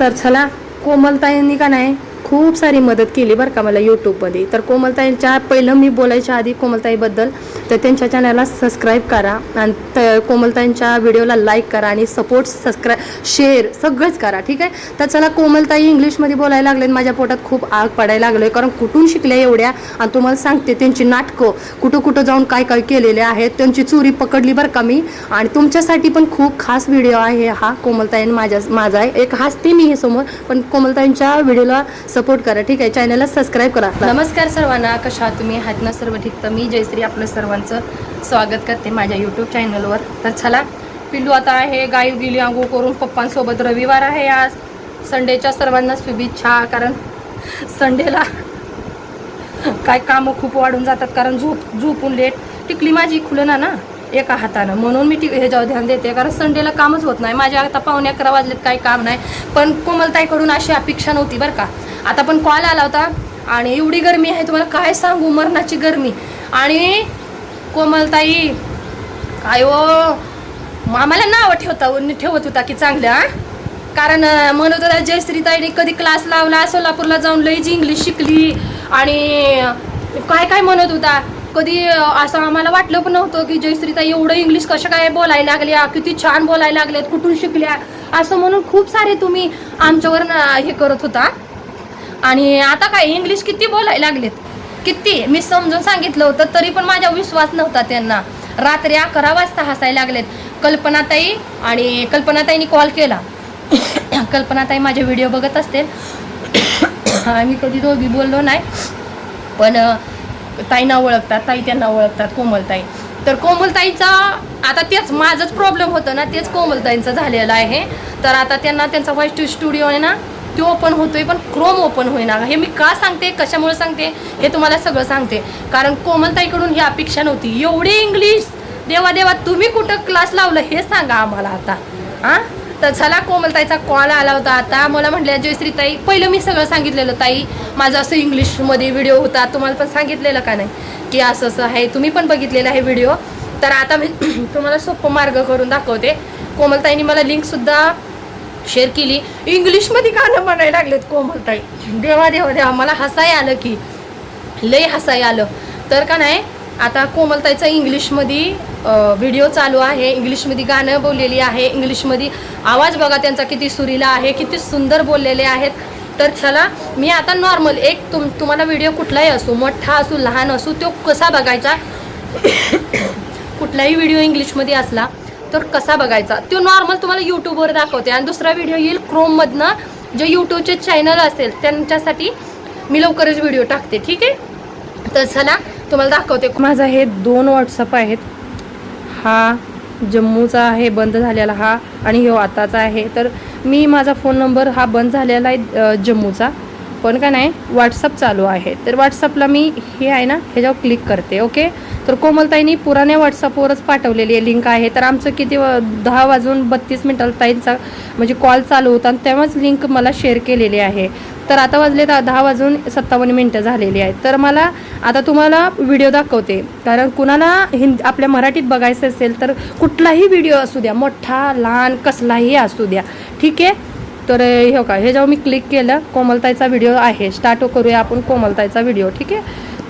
तर चला कोमलताईंनी का नाही खूप सारी मदत केली बरं का मला यूट्यूबमध्ये तर कोमलताईंच्या पहिलं मी बोलायच्या आधी कोमलताईबद्दल तर त्यांच्या चॅनलला सबस्क्राईब करा आणि तर कोमलताईंच्या व्हिडिओला लाईक करा आणि सपोर्ट सबस्क्राईब शेअर सगळंच करा ठीक आहे? तर चला कोमलताई इंग्लिशमध्ये बोलायला लागले माझ्या पोटात खूप आग पडायला लागले कारण कुठून शिकल्या एवढ्या? आणि तुम्हाला सांगते त्यांची नाटकं कुठं कुठं जाऊन काय काय केलेले आहेत त्यांची चोरी पकडली बरं का मी. आणि तुमच्यासाठी पण खूप खास व्हिडिओ आहे हा कोमलताईन माझ्या माझा आहे. एक हसते मी हे समोर पण कोमलताईंच्या व्हिडिओला सपोर्ट करा ठीक आहे? चॅनलला सबस्क्राईब करा नमस्कार सर्वांना कशा आहात तुम्ही? आहात ना सर्व ठीक तर मी जयश्री आपलं सर्वांचं स्वागत करते माझ्या यूट्यूब चॅनलवर तर चला पिल्लू आता आहे गाई गेली आंघोळ करून पप्पांसोबत रविवार आहे आज. संडेच्या सर्वांना शुभेच्छा कारण संडेला काय कामं खूप वाढून जातात कारण झोप झोपून लेट टिकली माझी खुलना ना एका हातानं. म्हणून मी टी ह्याच्यावर ध्यान देते कारण संडेला कामच होत नाही. माझ्या आता पावणे अकरा वाजलेत काही काम नाही. पण कोमलताईकडून अशी अपेक्षा नव्हती बरं का. आता पण कॉल आला होता. आणि एवढी गरमी आहे तुम्हाला काय सांगू? मरणाची गरमी. आणि कोमलताई काय ओ आम्हाला नावं ठेवता ठेवत होता की चांगलं कारण म्हणत होता जयश्रीताईने कधी क्लास लावला सोलापूरला जाऊन लईच इंग्लिश शिकली. आणि काय काय म्हणत होता? कधी असं आम्हाला वाटलं पण नव्हतं की जयश्रीताई एवढं इंग्लिश कसं काय बोलायला लागल्या किती छान बोलायला लागल्यात कुठून शिकल्या? असं म्हणून खूप सारे तुम्ही आमच्यावर हे करत होता. आणि आता काय इंग्लिश किती बोलायला लागलेत? किती? मी समजून सांगितलं होतं तरी पण माझा विश्वास नव्हता त्यांना. रात्री अकरा वाजता हसायला लागलेत. कल्पनाताई आणि कल्पनाताईनी कॉल केला. कल्पनाताई माझे व्हिडिओ बघत असतील. आम्ही कधी दोघी बोललो नाही. पण ताईंना ओळखतात ताई त्यांना ओळखतात कोमलताई. तर कोमलताईचा आता तेच माझंच प्रॉब्लेम होतं ना तेच कोमलताईंचं झालेलं आहे. तर आता त्यांना त्यांचा व्हॉइस स्टुडिओ आहे ना तो ओपन होतोय पण क्रोम ओपन होईना हे मी का सांगते? कशामुळे सांगते? हे तुम्हाला सगळं सांगते. कारण कोमलताईकडून ही अपेक्षा नव्हती. एवढी इंग्लिश देवा देवा तुम्ही कुठं क्लास लावलं हे सांगा आम्हाला आता. हां तर चला कोमलताईचा कॉल आला होता आता. मला म्हटल्या जयश्री ताई पहिलं मी सगळं सांगितलेलं ताई. माझं असं इंग्लिशमध्ये व्हिडिओ होता. तुम्हाला पण सांगितलेलं का नाही? की असं असं आहे. तुम्ही पण बघितलेलं आहे व्हिडिओ तर आता मी तुम्हाला सोपं मार्ग करून दाखवते. कोमलताईने मला लिंकसुद्धा शेअर केली. इंग्लिशमध्ये गाणं म्हणायला लागलेत कोमलताई. देवा देवा देवा मला हसाय आलं की. लय हसाय आलं. तर का नाही आता कोमलताईचा इंग्लिशमध्ये व्हिडिओ चालू आहे. इंग्लिशमध्ये गाणं बोललेली आहे. इंग्लिशमध्ये आवाज बघा त्यांचा किती सुरीला आहे किती सुंदर बोललेले आहेत. तर चला मी आता नॉर्मल एक तुम तुम्हाला व्हिडिओ कुठलाही असू मोठा असू लहान असू तो कसा बघायचा? कुठलाही व्हिडिओ इंग्लिशमध्ये असला तर कसा बघायचा? तो नॉर्मल तुम्हाला यूट्यूबवर दाखवते. आणि दुसरा व्हिडिओ येईल क्रोममधनं जे यूट्यूबचे चॅनल असेल त्यांच्यासाठी मी लवकरच व्हिडिओ टाकते ठीक आहे? तर चला तुम्हाला दाखवते. माझा हे दोन व्हॉट्सअप आहेत. हा जम्मूचा आहे बंद झालेला हा आणि हो आताचा आहे. तर मी माझा फोन नंबर हा बंद झालेला आहे जम्मूचा. पण काय नाही व्हॉट्सअप चालू आहे. तर व्हॉट्सअपला मी हे आहे ना ह्याच्यावर क्लिक करते ओके तर कोमलताईनी पुराण्या व्हॉट्सअपवरच पाठवलेली आहे लिंक आहे. तर आमचं किती दहा वाजून बत्तीस मिनिटाला ताईंचा म्हणजे कॉल चालू होता आणि तेव्हाच लिंक मला शेअर केलेली आहे. तर आता वाजले तर दहा वाजून सत्तावन्न मिनटं झालेली आहेत. तर मला आता तुम्हाला व्हिडिओ दाखवते. कारण कुणाला हिंद आपल्या मराठीत बघायचं असेल तर कुठलाही व्हिडिओ असू द्या मोठा लहान कसलाही असू द्या. ठीक आहे? तर हे का हे जेव्हा मी क्लिक केलं कोमलताईचा व्हिडिओ आहे. स्टार्ट करूया आपण कोमलताईचा व्हिडिओ ठीक आहे?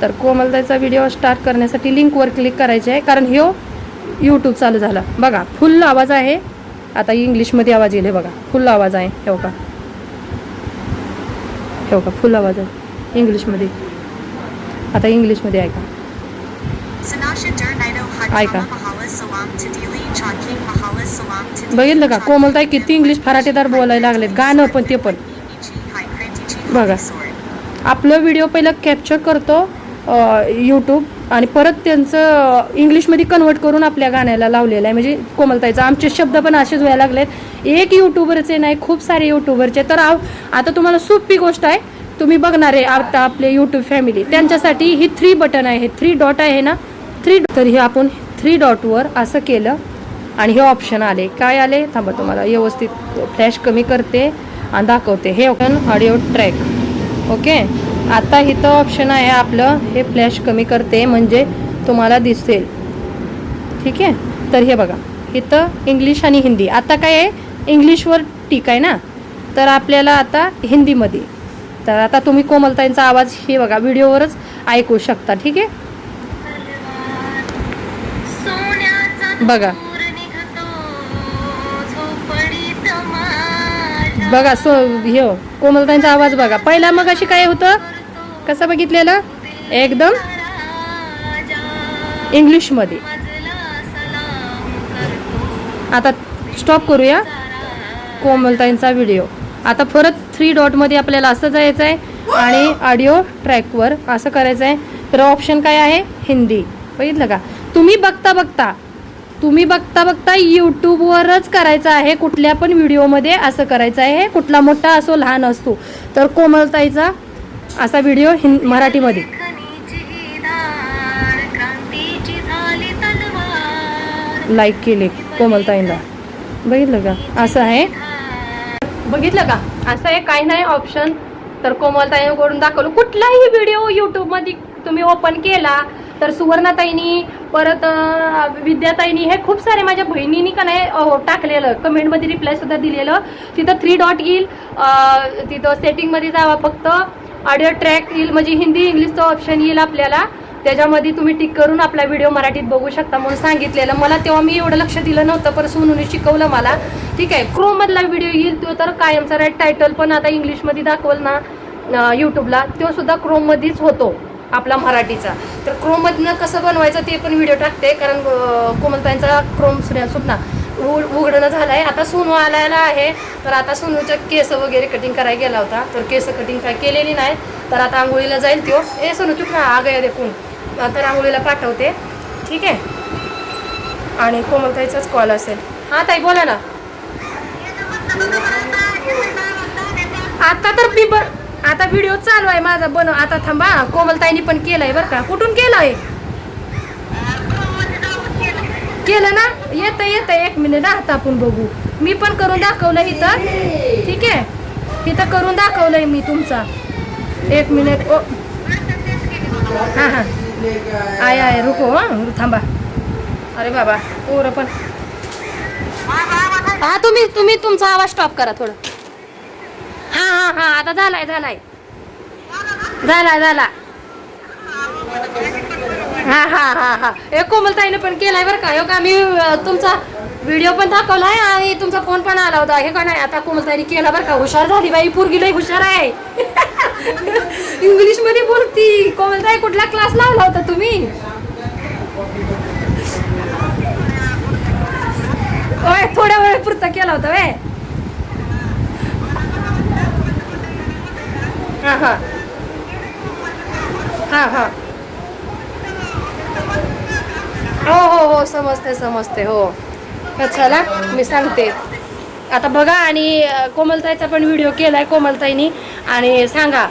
तर कोमलताईचा व्हिडिओ स्टार्ट करण्यासाठी लिंकवर क्लिक करायचे आहे कारण ह्यो यूट्यूब चालू झाला. बघा फुल आवाज आहे. आता इंग्लिशमध्ये आवाज येईल बघा. फुल आवाज आहे हे का हे का फुल आवाज आहे. इंग्लिशमध्ये. आता इंग्लिशमध्ये ऐका. ऐका. बघितलं का? कोमलताई किती इंग्लिश फराटेदार बोलायला लागलेत. गाणं पण ते पण. बघा. आपलं व्हिडिओ पहिलं कॅप्चर करतो यूट्यूब आणि परत त्यांचं इंग्लिशमध्ये कन्वर्ट करून आपल्या गाण्याला लावलेलं आहे. म्हणजे कोमलताईचं आमचे शब्द पण असेच व्हायला लागलेत. एक यूट्यूबरचे नाही खूप सारे यूट्यूबरचे तर आव- आता तुम्हाला सोपी गोष्ट आहे. तुम्ही बघणार आहे आता आपले यूट्यूब फॅमिली त्यांच्यासाठी ही थ्री बटन आहे. थ्री डॉट आहे ना? थ्री तर हे आपण थ्री डॉटवर असं केलं. आणि हे ऑप्शन आले. काय आले? थांबा तुम्हाला व्यवस्थित फ्लॅश कमी करते आणि दाखवते. हे ऑप्शन ऑडिओ ट्रॅक ओके आता इथं ऑप्शन आहे आपलं. हे फ्लॅश कमी करते म्हणजे तुम्हाला दिसेल. ठीक आहे? तर हे बघा. इथं इंग्लिश आणि हिंदी. आता काय आहे? इंग्लिशवर टिक आहे ना? तर आपल्याला आता हिंदीमध्ये. तर आता तुम्ही कोमलताईंचा आवाज हे बघा व्हिडिओवरच ऐकू शकता. ठीक आहे? बघा. बघा सो हे कोमलताईंचा आवाज बघा. पहिला मग अशी काय होतं? कसं बघितलेलं? एकदम इंग्लिशमध्ये. आता स्टॉप करूया. कोमलताईंचा व्हिडिओ आता परत थ्री डॉटमध्ये आपल्याला असं जायचं आहे आणि ऑडिओ ट्रॅकवर असं करायचं आहे तर ऑप्शन काय आहे? हिंदी. बघितलं का? तुम्ही बघता बघता तुम्ही बघता बघता यूट्यूबवरच करायचं आहे. कुठल्या पण व्हिडिओमध्ये असं करायचं आहे. कुठला मोठा असो लहान असतो तर कोमलताईचा असा व्हिडिओ हिं मराठीमध्ये. लाईक केले कोमलताईंना. बघितलं का? असं आहे. बघितलं का? असं आहे. काही नाही ऑप्शन तर कोमलताईकडून दाखवलं. कुठलाही व्हिडिओ यूट्यूबमध्ये तुम्ही ओपन केला तर सुवर्णाताईंनी परत विद्याताईनी हे खूप सारे माझ्या बहिणीनी का नाही टाकलेलं. कमेंटमध्ये रिप्लाय सुद्धा दिलेलं. तिथं थ्री डॉट येईल. तिथं सेटिंगमध्ये जावा फक्त. ऑडिओ ट्रॅक येईल. म्हणजे हिंदी इंग्लिशचं ऑप्शन येईल आपल्याला. त्याच्यामध्ये तुम्ही टिक करून आपला व्हिडिओ मराठीत बघू शकता म्हणून सांगितलेलं. मला तेव्हा मी एवढं लक्ष दिलं नव्हतं पण सोनूने शिकवलं मला. ठीक आहे क्रोममधला व्हिडिओ येईल तो तर कायमचा राईट टायटल पण आता इंग्लिशमध्ये दाखवल ना यूट्यूबला तो सुद्धा क्रोममध्येच होतो. आपला मराठीचा. तर क्रोममधनं कसं बनवायचं ते पण व्हिडिओ टाकते कारण कोमलताईंचा क्रोम सुद्धा उघडणं झालं आहे आता सोनू आलायला आहे. तर आता सोनूच्या केस वगैरे कटिंग करायला गेला होता. तर केस कटिंग काय केलेली नाही तर आता आंघोळीला जाईल तो. हे सोनू चुक ना आहे देखून. तर आंघोळीला पाठवते. ठीक आहे? आणि कोमलताईचाच कॉल असेल. हां ताई बोला ना. आता तर मी बर आता व्हिडिओ चालू आहे माझा. बनव आता थांबा. कोमलताईनी पण केलाय बरं का. कुठून केलाय? केलं ना? येतं येतं. एक मिनिट आता आपण बघू. मी पण करून दाखवलं इथं. ठीक आहे? इथं करून दाखवलंय मी तुमचा. एक मिनिट ओ. हां हां. आय आय. रुको थांबा. अरे बाबा पोरं पण. हा तुम्ही तुम्ही तुमचा आवाज स्टॉप करा थोडं. हा हा आता झालाय झालाय. झाला झाला. हा हा हा हा. एक कोमलताईनं पण केलाय बरं का. हो का मी तुमचा व्हिडिओ पण दाखवलाय आणि तुमचा फोन पण आला होता. हे का नाही आता कोमलताईने केला बरं का. हुशार झाली बाई. पोरगी लई हुशार आहे. इंग्लिशमध्ये बोलती. कोमलताई कुठला क्लास लावला होता तुम्ही? थोड्या वेळ पुरता केला होता वे हां हां हां हां हो हो हो. समजते समजते हो चला मी सांगते. आता बघा आणि कोमलताईचा पण व्हिडिओ केला आहे कोमलताईनी. आणि सांगा